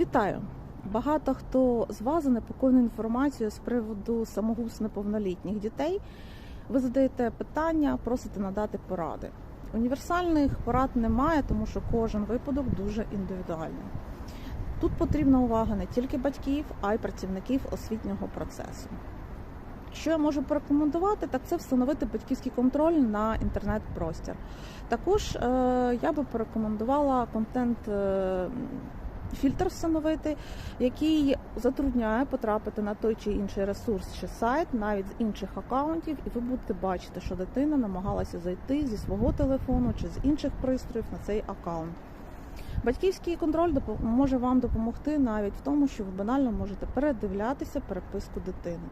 Вітаю! Багато хто з вас занепокоєний інформацією з приводу самогубств неповнолітніх дітей. Ви задаєте питання, просите надати поради. Універсальних порад немає, тому що кожен випадок дуже індивідуальний. Тут потрібна увага не тільки батьків, а й працівників освітнього процесу. Що я можу порекомендувати, так це встановити батьківський контроль на інтернет-простір. Також е, я би порекомендувала контент. Е, Фільтр встановити, який затрудняє потрапити на той чи інший ресурс чи сайт, навіть з інших акаунтів, і ви будете бачити, що дитина намагалася зайти зі свого телефону чи з інших пристроїв на цей акаунт. Батьківський контроль допо- може вам допомогти навіть в тому, що ви банально можете передивлятися переписку дитини.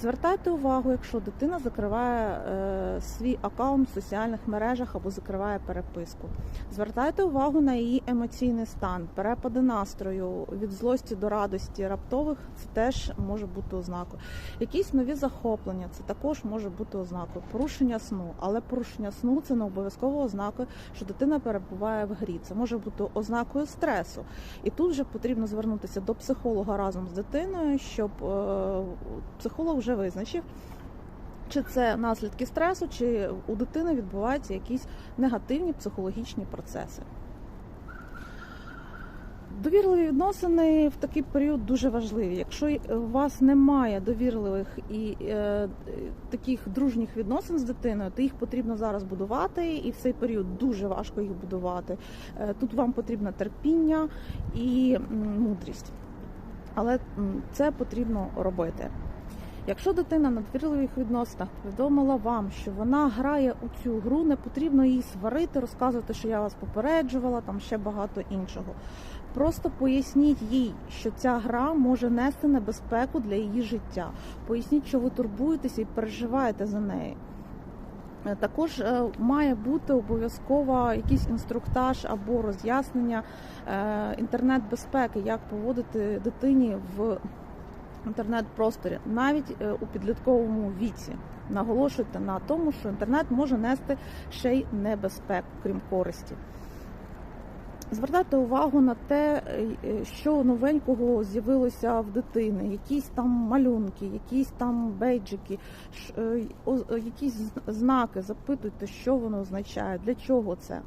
Звертайте увагу, якщо дитина закриває е, свій акаунт в соціальних мережах або закриває переписку. Звертайте увагу на її емоційний стан, перепади настрою від злості до радості раптових це теж може бути ознакою. Якісь нові захоплення це також може бути ознакою. Порушення сну, але порушення сну це не обов'язково ознакою, що дитина перебуває в грі. Це може бути ознакою стресу. І тут вже потрібно звернутися до психолога разом з дитиною, щоб е, психолог вже визначив. Чи це наслідки стресу, чи у дитини відбуваються якісь негативні психологічні процеси? Довірливі відносини в такий період дуже важливі. Якщо у вас немає довірливих і е, таких дружніх відносин з дитиною, то їх потрібно зараз будувати, і в цей період дуже важко їх будувати. Е, тут вам потрібно терпіння і мудрість, але це потрібно робити. Якщо дитина на довірливих відносинах повідомила вам, що вона грає у цю гру, не потрібно її сварити, розказувати, що я вас попереджувала, там ще багато іншого. Просто поясніть їй, що ця гра може нести небезпеку для її життя. Поясніть, що ви турбуєтеся і переживаєте за неї. Е, Також е, має бути обов'язково якийсь інструктаж або роз'яснення е, інтернет-безпеки, як поводити дитині в інтернет-просторі, навіть у підлітковому віці. Наголошуйте на тому, що інтернет може нести ще й небезпеку, крім користі. Звертайте увагу на те, е, що новенького з'явилося в дитини, якісь там малюнки, якісь там бейджики, е, якісь знаки. Запитуйте, що воно означає, для чого це.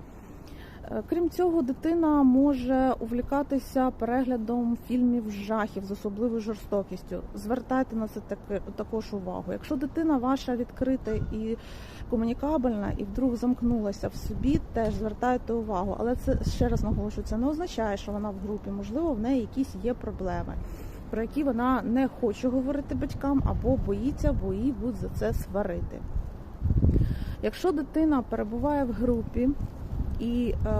Крім цього, дитина може увлікатися переглядом фільмів жахів з особливою жорстокістю. Звертайте на це також увагу. Якщо дитина ваша відкрита і комунікабельна, і вдруг замкнулася в собі, теж звертайте увагу. Але це ще раз наголошую, це не означає, що вона в групі. Можливо, в неї якісь є проблеми, про які вона не хоче говорити батькам або боїться, бо її будуть за це сварити. Якщо дитина перебуває в групі і е,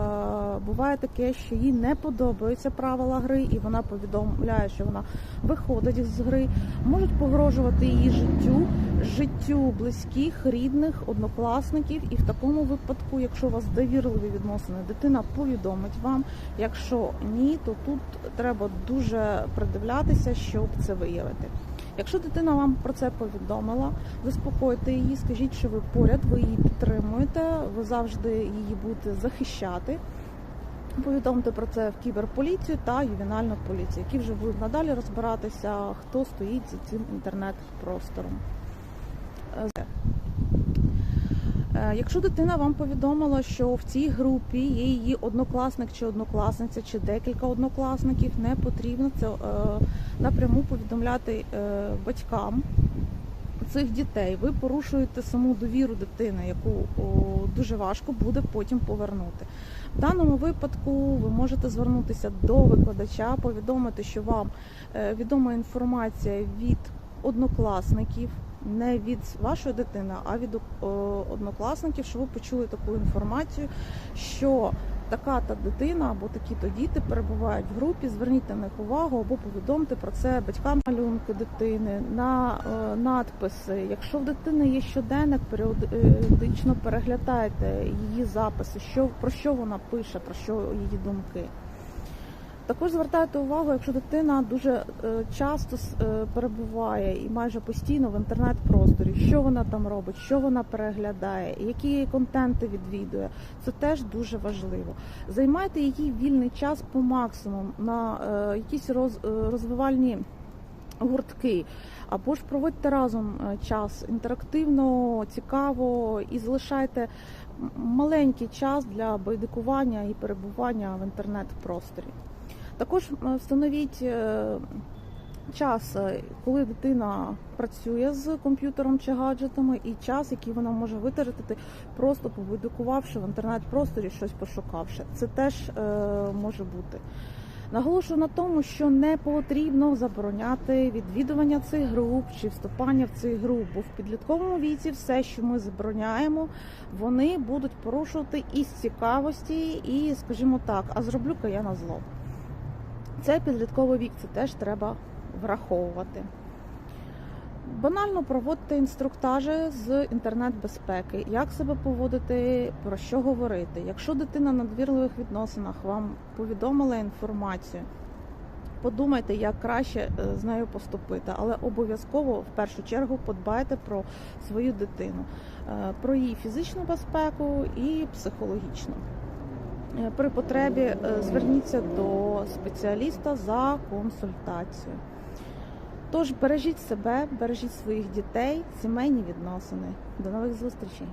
буває таке, що їй не подобаються правила гри, і вона повідомляє, що вона виходить з гри, можуть погрожувати її життю, життю близьких, рідних, однокласників. І в такому випадку, якщо у вас довірливі відносини, дитина повідомить вам. Якщо ні, то тут треба дуже придивлятися, щоб це виявити. Якщо дитина вам про це повідомила, заспокойте її, скажіть, що ви поряд, ви її підтримуєте, ви завжди її будете захищати. Повідомте про це в кіберполіцію та ювенальну поліцію, які вже будуть надалі розбиратися, хто стоїть за цим інтернет-простором. Е, Якщо дитина вам повідомила, що в цій групі є її однокласник чи однокласниця, чи декілька однокласників, не потрібно це е, напряму повідомляти е, батькам цих дітей. Ви порушуєте саму довіру дитини, яку дуже важко буде потім повернути. В даному випадку ви можете звернутися до викладача, повідомити, що вам відома інформація від однокласників, не від вашої дитини, а від однокласників, що ви почули таку інформацію, що така та дитина або такі-то діти перебувають в групі. Зверніть на них увагу або повідомте про це батькам малюнки дитини, на е, надписи. Якщо в дитини є щоденник, періодично переглядайте її записи, що про що вона пише, про що її думки. Також звертайте увагу, якщо дитина дуже е, часто е, перебуває і майже постійно в інтернет-просторі, що вона там робить, що вона переглядає, які контенти відвідує. Це теж дуже важливо. Займайте її вільний час по максимуму на е, якісь роз, розвивальні гуртки. Або ж проводьте разом час інтерактивно, цікаво і залишайте маленький час для байдикування і перебування в інтернет-просторі. Також е, встановіть е, час, е, коли дитина працює з комп'ютером чи гаджетами, і час, який вона може витратити, просто побудикувавши в інтернет-просторі, щось пошукавши. Це теж може бути. Наголошую на тому, що не потрібно забороняти відвідування цих груп чи вступання в цих груп, бо в підлітковому віці все, що ми забороняємо, вони будуть порушувати із цікавості і, скажімо так, а зроблю-ка я на зло. Це підлітковий вік, це теж треба враховувати. Банально проводьте інструктажі з інтернет-безпеки, як себе поводити, про що говорити. Якщо дитина на довірливих відносинах вам повідомила інформацію, подумайте, як краще е, з нею поступити, але обов'язково в першу чергу подбайте про свою дитину, е, про її фізичну безпеку і психологічну. Е, При потребі е, зверніться до спеціаліста за консультацією. Тож бережіть себе, бережіть своїх дітей, сімейні відносини. До нових зустрічей!